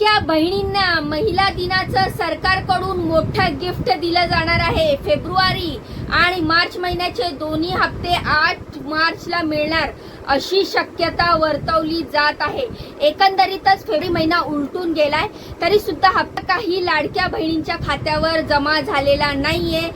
लाडक्या बहिणींना महिला दिनाचं सरकारकडून मोठं गिफ्ट दिलं जाणार आहे. फेब्रुवारी आणि मार्च महिन्याचे दोन्ही हप्ते आठ मार्चला मिळणार अशी शक्यता वर्तवली जात आहे. एकंदरीतच फेब्रुवारी महिना उलटून गेलाय तरी सुद्धा हप्ता काही लाडक्या बहिणींच्या खात्यावर जमा झालेला नाहीये.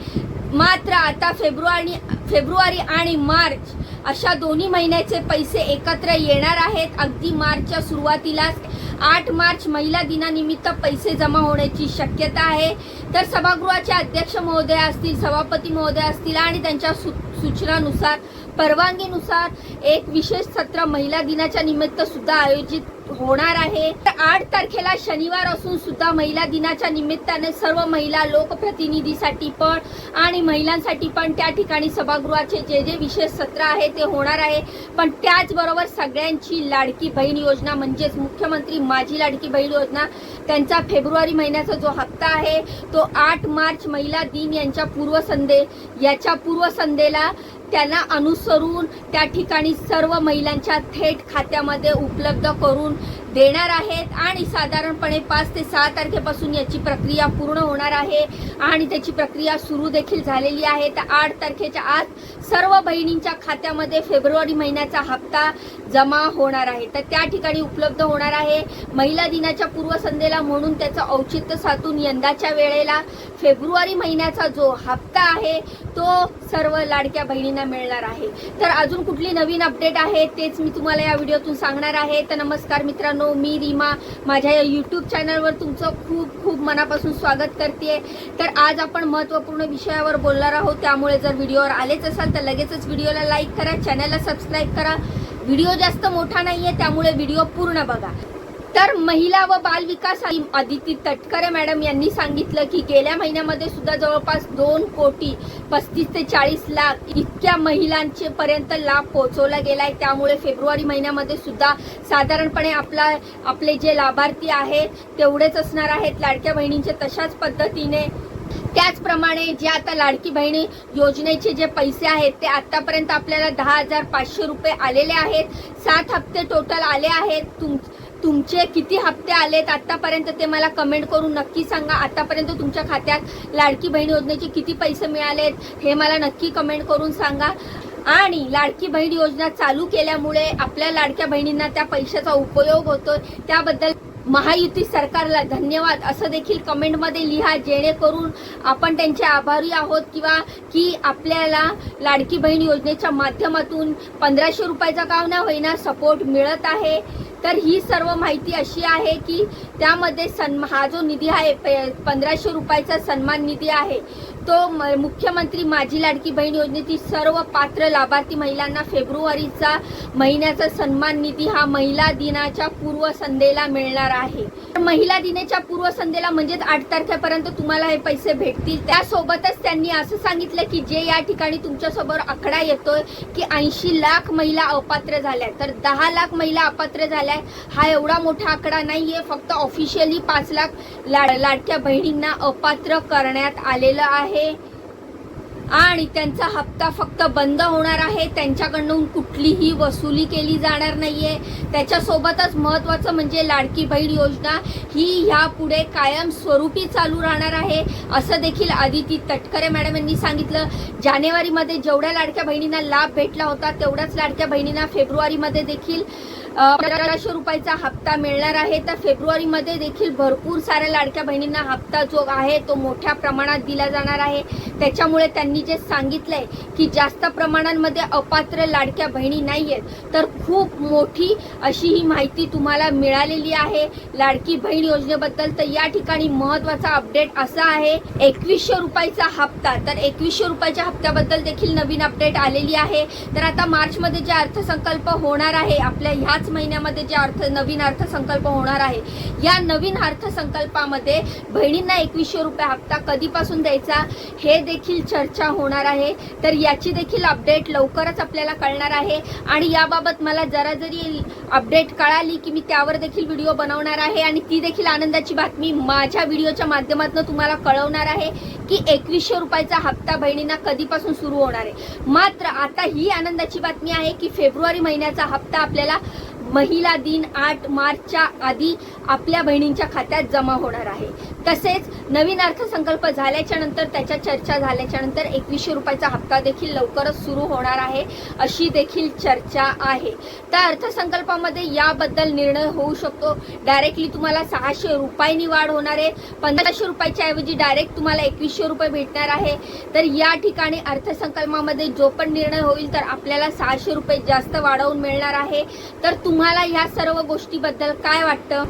मात्र आता फेब्रुवारी फेब्रुवारी आणि मार्च अशा दोन्ही महिन्याचे पैसे एकत्र येणार आहेत. अगदी मार्चच्या सुरुवातीलाच आठ मार्च महिला दिनानिमित्त पैसे जमा होण्याची शक्यता आहे. तर सभागृहाचे अध्यक्ष महोदय असतील सभापती महोदय असतील आणि त्यांच्या सु सूचनानुसार परवानगीनुसार एक विशेष सत्र महिला दिनाच्या निमित्त सुद्धा आयोजित होणार आहे. तर आठ तारखेला शनिवार असून सुद्धा महिला दिनाच्या निमित्ताने सर्व महिला लोकप्रतिनिधीसाठी पण आणि महिलांसाठी पण त्या ठिकाणी सभागृहाचे जे जे विशेष सत्र आहे ते होणार आहे. पण त्याचबरोबर सगळ्यांची लाडकी बहीण योजना म्हणजेच मुख्यमंत्री माझी लाडकी बहीण योजना त्यांचा फेब्रुवारी महिन्याचा जो हप्ता आहे. तो आठ मार्च महिला दिन यांच्या पूर्वसंध्ये याच्या पूर्वसंध्येला त्यांना अनुसरून त्या ठिकाणी सर्व महिलांच्या थेट खात्यामध्ये उपलब्ध करून देणार आहेत आणि साधारणपणे पाच ते सहा तारखेपासून याची प्रक्रिया पूर्ण होणार आहे. आणि त्याची प्रक्रिया सुरू देखील झालेली आहे. तर आठ तारखेच्या आत सर्व बहिणींच्या खात्यामध्ये फेब्रुवारी महिन्याचा हप्ता जमा होणार आहे. तर त्या ठिकाणी उपलब्ध होणार आहे. महिला दिनाच्या पूर्वसंध्येला म्हणून त्याचं औचित्य साधून यंदाच्या वेळेला फेब्रुवारी महिन्याचा जो हप्ता आहे तो सर्व लाडक्या बहिणींना मिळणार आहे. तर अजून कुठली नवीन अपडेट आहे तेच मी तुम्हाला या व्हिडिओतून सांगणार आहे. तर नमस्कार मित्रांनो मी रीमा. माझ्या या यूट्यूब चॅनलवर तुमचं खूप खूप मनापासून स्वागत करते तर आज आपण महत्त्वपूर्ण विषयावर बोलणार आहोत. त्यामुळे जर व्हिडिओवर आलेच असाल तर लगेचच व्हिडिओला लाईक करा चॅनलला सबस्क्राईब करा. व्हिडिओ जास्त मोठा नाहीये त्यामुळे व्हिडिओ पूर्ण बघा. तर महिला व बाल विकास अदिती तटकरे मॅडम यांनी सांगितलं की गेल्या महिन्यामध्ये सुद्धा जवळपास दोन कोटी पस्तीस ते चाळीस लाख इतक्या महिलांचे पर्यंत लाभ पोहोचवला गेलाय. त्यामुळे फेब्रुवारी महिन्यामध्ये सुद्धा साधारणपणे आपला आपले जे लाभार्थी आहेत तेवढेच असणार आहेत. लाडक्या बहिणींचे तशाच पद्धतीने त्याचप्रमाणे जे आता लाडकी बहिणी योजनेचे जे पैसे आहेत ते आतापर्यंत आपल्याला दहा हजार पाचशे रुपये आलेले आहेत. सात हप्ते टोटल आले आहेत. तुम तुमचे किती हप्ते आलेत आतापर्यंत ते मला कमेंट करून नक्की सांगा. आतापर्यंत तुमच्या खात्यात लाडकी बहीण योजनेचे किती पैसे मिळालेत हे मला नक्की कमेंट करून सांगा. आणि लाडकी बहीण योजना चालू केल्यामुळे आपल्या लाडक्या बहिणींना त्या पैशाचा उपयोग होतो त्याबद्दल महायुती सरकारला धन्यवाद. असं देखील कमेंटमध्ये लिहा जेणेकरून आपण त्यांचे आभारी आहोत किंवा की आपल्याला लाडकी बहीण योजनेच्या माध्यमातून पंधराशे रुपयाचा का ना होईना सपोर्ट मिळत आहे. तर ही सर्व माहिती अशी आहे की त्यामध्ये सन्मा हा जो निधी आहे पंधराशे रुपयाचा सन्मान निधी आहे तो म- मुख्यमंत्री माझी लाडकी बहीण योजनेतील सर्व पात्र लाभार्थी महिलांना फेब्रुवारीचा महिन्याचा सन्मान निधी हा महिला दिनाच्या पूर्वसंध्येला मिळणार आहे. महिला दिनाच्या पूर्वसंध्येला म्हणजेच आठ तारखेपर्यंत तुम्हाला हे पैसे भेटतील. त्यासोबतच त्यांनी असं सांगितलं की जे या ठिकाणी तुमच्यासमोर आकडा येतोय की ऐंशी लाख महिला अपात्र झाल्या. तर दहा लाख महिला अपात्र झाल्या. हा एवढा मोठा आकडा नाही आहे फक्त ऑफिशियली पाच लाख लाड लाडक्या बहिणींना अपात्र करण्यात आलेलं आहे. आणि त्यांचा हप्ता फक्त बंद होणार आहे. त्यांच्याकडून कुठलीही वसुली केली जाणार नाहीये. त्याच्यासोबतच महत्त्वाचं म्हणजे लाडकी बहीण योजना ही ह्यापुढे कायम स्वरूपी चालू राहणार आहे. असं देखील आदिती तटकरे मॅडम यांनी सांगितलं. जानेवारीमध्ये जेवढ्या लाडक्या बहिणींना लाभ भेटला होता तेवढ्याच लाडक्या बहिणींना फेब्रुवारीमध्ये देखील पंधराशे रुपयाचा हप्ता मिळणार आहे. तर फेब्रुवारीमध्ये देखील भरपूर साऱ्या लाडक्या बहिणींना हप्ता जो आहे तो मोठ्या प्रमाणात दिला जाणार आहे. त्याच्यामुळे त्यांनी जे सांगितलंय की जास्त प्रमाणांमध्ये अपात्र लाडक्या बहिणी नाही आहेत तर खूप मोठी अशी ही माहिती तुम्हाला मिळालेली आहे. लाडकी बहीण योजनेबद्दल तर या ठिकाणी महत्त्वाचा अपडेट असा आहे. एकवीसशे रुपयाचा हप्ता तर एकवीसशे रुपयाच्या हप्त्याबद्दल देखील नवीन अपडेट आलेली आहे. तर आता मार्चमध्ये जे अर्थसंकल्प होणार आहे आपल्या ह्याच महिन्यामध्ये जे अर्थ नवीन अर्थसंकल्प होणार आहे या नवीन अर्थसंकल्पामध्ये बहिणींना एकवीसशे रुपये हप्ता कधीपासून द्यायचा हे देखील चर्चा होणार आहे. तर याची देखील अपडेट लवकरच आपल्याला कळणार आहे. आणि याबाबत मला जरा जरी अपडेट कळाली की मी त्यावर देखील व्हिडिओ बनवणार आहे आणि ती देखील आनंदाची बातमी माझ्या व्हिडिओच्या माध्यमातून तुम्हाला कळवणार आहे की एकवीसशे रुपयाचा हप्ता बहिणींना कधीपासून सुरू होणार आहे. मात्र आता ही आनंदाची बातमी आहे की फेब्रुवारी महिन्याचा हप्ता आपल्याला महिला दिन आठ मार्चच्या आधी आपल्या बहिणींच्या खात्यात जमा होणार आहे. तसेच नवीन अर्थसंकल्प झाल्याच्यानंतर त्याच्या चर्चा झाल्याच्यानंतर एकवीसशे रुपयाचा हप्ता देखील लवकरच सुरू होणार आहे अशी देखील चर्चा आहे. त्या अर्थसंकल्पामध्ये याबद्दल निर्णय होऊ शकतो. डायरेक्टली तुम्हाला सहाशे रुपयांनी वाढ होणार आहे. पंधराशे रुपयाच्या ऐवजी डायरेक्ट तुम्हाला एकवीसशे रुपये भेटणार आहे. तर या ठिकाणी अर्थसंकल्पामध्ये जो पण निर्णय होईल तर आपल्याला सहाशे रुपये जास्त वाढवून मिळणार आहे. तर तुम्हाला या सर्व गोष्टीबद्दल काय वाटतं?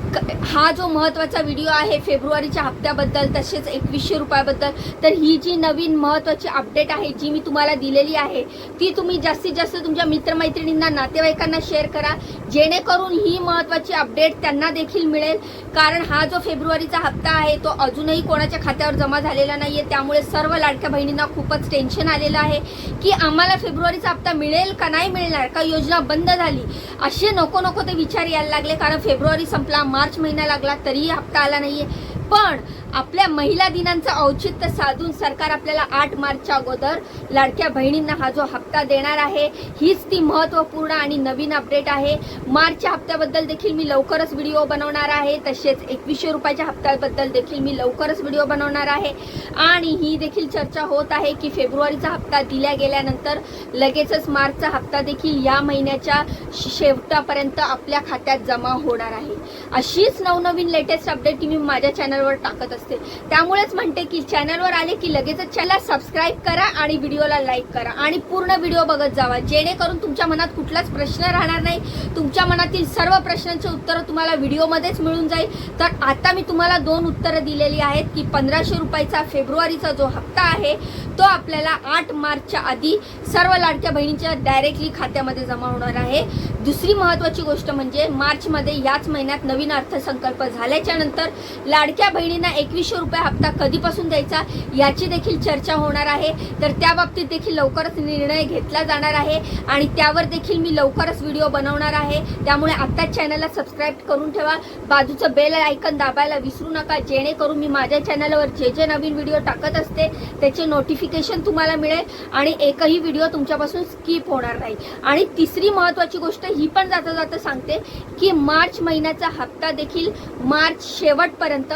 हा जो महत्त्वाचा व्हिडिओ आहे फेब्रुवारीच्या हप्त्याबद्दल तसेच एकवीसशे रुपयाबद्दल तर ही जी नवीन महत्त्वाची अपडेट आहे जी मी तुम्हाला दिलेली आहे ती तुम्ही जास्तीत जास्त तुमच्या मित्रमैत्रिणींना नातेवाईकांना शेअर करा. जेणेकरून ही महत्त्वाची अपडेट त्यांना देखील मिळेल. कारण हा जो फेब्रुवारीचा हप्ता आहे तो अजूनही कोणाच्या खात्यावर जमा झालेला नाहीये. त्यामुळे सर्व लाडक्या बहिणींना खूपच टेन्शन आलेलं आहे की आम्हाला फेब्रुवारीचा हप्ता मिळेल का नाही मिळणार का योजना बंद झाली असे नको नको ते विचार यायला लागले. कारण फेब्रुवारी संपला मार्च महिना लागला तरीही हप्ता आला नाही आहे पण आपल्या महिला दिनांचं औचित्य साधून सरकार आपल्याला आठ मार्चच्या अगोदर लाडक्या बहिणींना हा जो हप्ता देणार आहे हीच ती महत्त्वपूर्ण आणि नवीन अपडेट आहे. मार्चच्या हप्त्याबद्दल देखील मी लवकरच व्हिडिओ बनवणार आहे. तसेच एकवीसशे रुपयाच्या हप्त्याबद्दल देखील मी लवकरच व्हिडिओ बनवणार आहे. आणि ही देखील चर्चा होत आहे की फेब्रुवारीचा हप्ता दिल्या गेल्यानंतर लगेचच मार्चचा हप्ता देखील या महिन्याच्या शेवटापर्यंत आपल्या खात्यात जमा होणार आहे. अशीच नवनवीन लेटेस्ट अपडेट मी माझ्या चॅनलवर टाकत असते. त्यामुळेच म्हणते की चॅनलवर आले की लगेचच चॅनल सबस्क्राईब करा आणि व्हिडिओला लाईक करा. आणि पूर्ण व्हिडिओ बघत जावा. जेणेकरून तुमच्या मनात कुठलाच प्रश्न राहणार नाही. तुमच्या मनातील सर्व प्रश्नांचे उत्तरं तुम्हाला व्हिडिओमध्येच मिळून जाईल. तर आता मी तुम्हाला दोन उत्तरं दिलेली आहेत की पंधराशे रुपयाचा फेब्रुवारीचा जो हप्ता आहे तो आपल्याला आठ मार्चच्या आधी सर्व लाडक्या बहिणींच्या डायरेक्टली खात्यामध्ये जमा होणार आहे. दुसरी महत्वाची गोष्ट म्हणजे मार्चमध्ये याच महिन्यात नवीन अर्थसंकल्प झाल्याच्यानंतर लाडक्या बहिणींना एक एकवीसशे रुपये हप्ता कधीपासून द्यायचा याची देखील चर्चा होणार आहे. तर त्या बाबतीत देखील लवकरच निर्णय घेतला जाणार आहे आणि त्यावर देखील मी लवकरच व्हिडिओ बनवणार आहे. त्यामुळे आत्ताच चॅनलला सबस्क्राईब करून ठेवा. बाजूचं बेल आयकन दाबायला विसरू नका. जेणेकरून मी माझ्या चॅनलवर जे जे नवीन व्हिडिओ टाकत असते त्याचे नोटिफिकेशन तुम्हाला मिळेल आणि एकही व्हिडिओ तुमच्यापासून स्किप होणार नाही. आणि तिसरी महत्त्वाची गोष्ट ही पण जाता जाता सांगते की मार्च महिन्याचा हप्ता देखील मार्च शेवटपर्यंत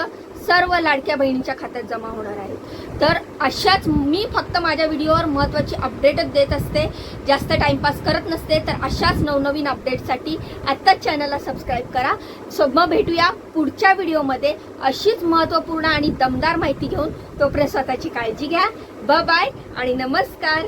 सर्व लाडक्या बहिणीच्या खात्यात जमा होणार आहे. तर अशाच मी फक्त माझ्या व्हिडिओवर महत्त्वाची अपडेटच देत असते. जास्त टाइमपास करत नसते तर अशाच नवनवीन अपडेटसाठी आत्ताच चॅनलला सबस्क्राईब करा. सो मग भेटूया पुढच्या व्हिडिओमध्ये. अशीच महत्त्वपूर्ण आणि दमदार माहिती घेऊन तोपर्यंत स्वतःची काळजी घ्या. ब बाय आणि नमस्कार.